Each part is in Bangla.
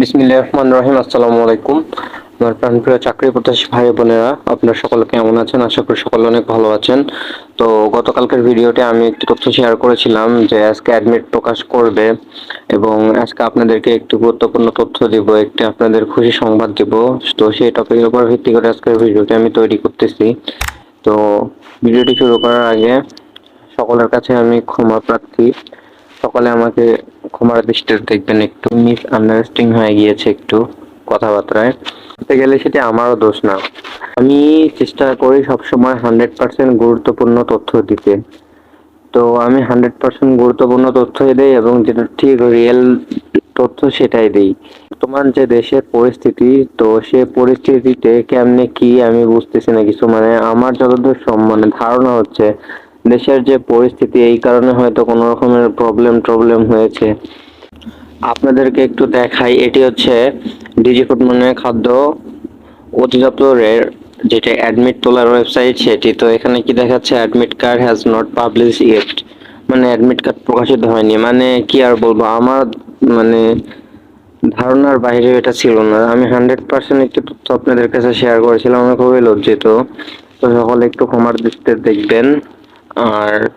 বিসমিল্লাহ রহমান রহিম আসসালামু আলাইকুম আমার প্রাণপ্রিয় চাকরি প্রত্যাশী ভাই বোনেরা, আপনার সকলে কেমন আছেন? আশা করি সকলে অনেক ভালো আছেন। তো গতকালকের ভিডিওতে আমি একটি তথ্য শেয়ার করেছিলাম যে আজকে অ্যাডমিট প্রকাশ করবে এবং আজকে আপনাদেরকে একটি গুরুত্বপূর্ণ তথ্য দিব, একটি আপনাদের খুশি সংবাদ দিব। তো সেই টপিকের উপর ভিত্তি করে আজকের ভিডিওটি আমি তৈরি করতেছি। তো ভিডিওটি শুরু করার আগে সকলের কাছে আমি ক্ষমা প্রার্থী। সকলে আমাকে ক্ষমার দৃষ্টিতে দেখবেন একটু মিস আন্ডারস্ট্যান্ডিং হয়ে গিয়েছে একটু কথাবার্তায়। বলতে গেলে সেটা আমারও দোষ না। আমি চেষ্টা করি সবসময় হান্ড্রেড পার্সেন্ট গুরুত্বপূর্ণ তথ্য দিতে। তো আমি হান্ড্রেড পার্সেন্ট গুরুত্বপূর্ণ তথ্যই দেই এবং যেটা ঠিক রিয়েল তথ্য সেটাই দেই। বর্তমান যে দেশের পরিস্থিতি, তো সে পরিস্থিতিতে কেমনে কি আমি বুঝতেছি না কিছু। মানে আমার যতদূর সম- মানে ধারণা হচ্ছে দেশের যে পরিস্থিতি, এই কারণে হয়তো কোনো রকমের প্রবলেম ট্রবলেম হয়েছে। আপনাদেরকে একটু দেখাই, এটি হচ্ছে ডিজি ফুড মানে খাদ্য অধিদপ্তরের যেটা অ্যাডমিট তোলার ওয়েবসাইট সেটি। তো এখানে কি দেখাচ্ছে admit card has not publish yet মানে অ্যাডমিট কার্ড প্রকাশিত হয়নি। মানে কি আর বলব, আমার মানে ধারণার বাইরে এটা ছিল না। আমি হান্ড্রেড পার্সেন্ট একটি তথ্য আপনাদের কাছে শেয়ার করেছিলাম, আমি খুবই লজ্জিত। তো সকলে একটু ক্ষমার দৃষ্টিতে দেখবেন। আর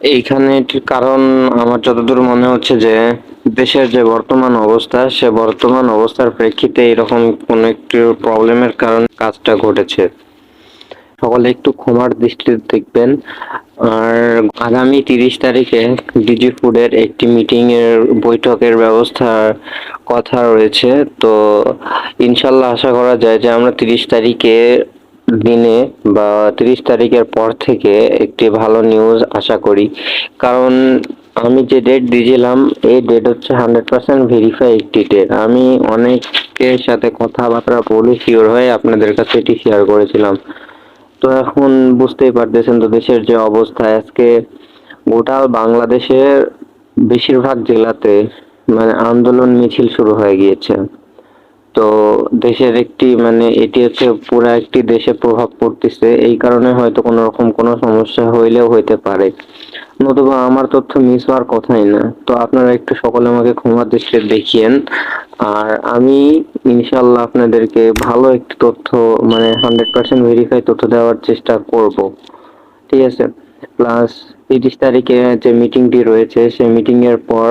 এইখানে কারণ আমার যতদূর মনে হচ্ছে যে, দেশের যে বর্তমান অবস্থা, সে বর্তমান অবস্থার প্রেক্ষিতে এরকম কোনো একটি প্রবলেমের কারণে কাজটা ঘটেছে। সকলে একটু ক্ষমার দৃষ্টিতে দেখবেন। আর আগামী তিরিশ তারিখে ডিজি ফুডের একটি মিটিং এর বৈঠকের ব্যবস্থার কথা রয়েছে। তো ইনশাল্লাহ আশা করা যায় যে আমরা তিরিশ তারিখে দিনে বা তিরিশ তারিখের পর থেকে একটি ভালো নিউজ আশা করি। কারণ আমি যে ডেট দিয়েছিলাম, এই ডেট হচ্ছে হান্ড্রেড পার্সেন্ট ভেরিফাই একটি ডেট আমি অনেকের সাথে কথাবার্তা বলে শিওর হয়ে আপনাদের কাছে এটি শেয়ার করেছিলাম। তো এখন বুঝতেই পারতেছেন তো দেশের যে অবস্থা। আজকে গোটা বাংলাদেশের বেশিরভাগ জেলাতে মানে আন্দোলন মিছিল শুরু হয়ে গিয়েছে। তো দেশের একটি মানে এটি হচ্ছে পুরো একটি দেশে প্রভাব পড়তেছে। এই কারণে হয়তো কোনো রকম কোনো সমস্যা হইলেও হইতে পারে। নতুবা আমার তথ্য মিস হওয়ার কথাই না। তো আপনারা একটু সকলে আমাকে ক্ষমা দৃষ্টিতে দেখিয়েন। আর আমি ইনশাল্লাহ আপনাদেরকে ভালো একটি তথ্য মানে হান্ড্রেড পার্সেন্ট ভেরিফাই তথ্য দেওয়ার চেষ্টা করব। ঠিক আছে? প্লাস তিরিশ তারিখে যে মিটিংটি রয়েছে, সেই মিটিংয়ের পর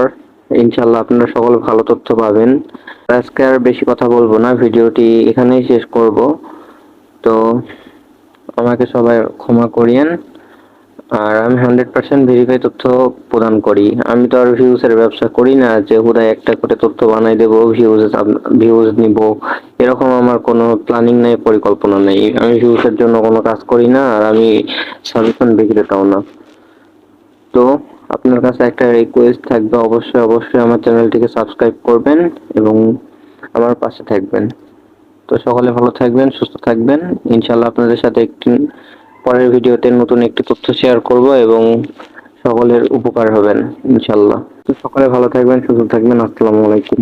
ইনশাল্লাহ আপনারা সকলে ভালো তথ্য পাবেন। আজকে আর বেশি কথা বলব না, ভিডিওটি এখানেই শেষ করব। তো আমাকে সবাই ক্ষমা করিয়েন, আর আমি হান্ড্রেড পার্সেন্ট ভেরিফাই তথ্য প্রদান করি। আমি তো আর ভিউজের ব্যবসা করি না, যে হুদায় একটা করে তথ্য বানাই দেবো, ভিউজ ভিউজ নিব, এরকম আমার কোনো প্ল্যানিং নেই, পরিকল্পনা নেই। আমি ভিউজের জন্য কোনো কাজ করি না, আর আমি সাজেশন বিক্রেতাও না। তো আপনার কাছে একটা রিকোয়েস্ট থাকবে, অবশ্যই অবশ্যই আমার চ্যানেলটিকে সাবস্ক্রাইব করবেন এবং আমার পাশে থাকবেন। তো সকলে ভালো থাকবেন, সুস্থ থাকবেন। ইনশাল্লাহ আপনাদের সাথে একটি, পরের ভিডিওতে নতুন একটি তথ্য শেয়ার করব এবং সকলের উপকার হবেন ইনশাল্লাহ তো সকলে ভালো থাকবেন, সুস্থ থাকবেন, আসসালামু আলাইকুম।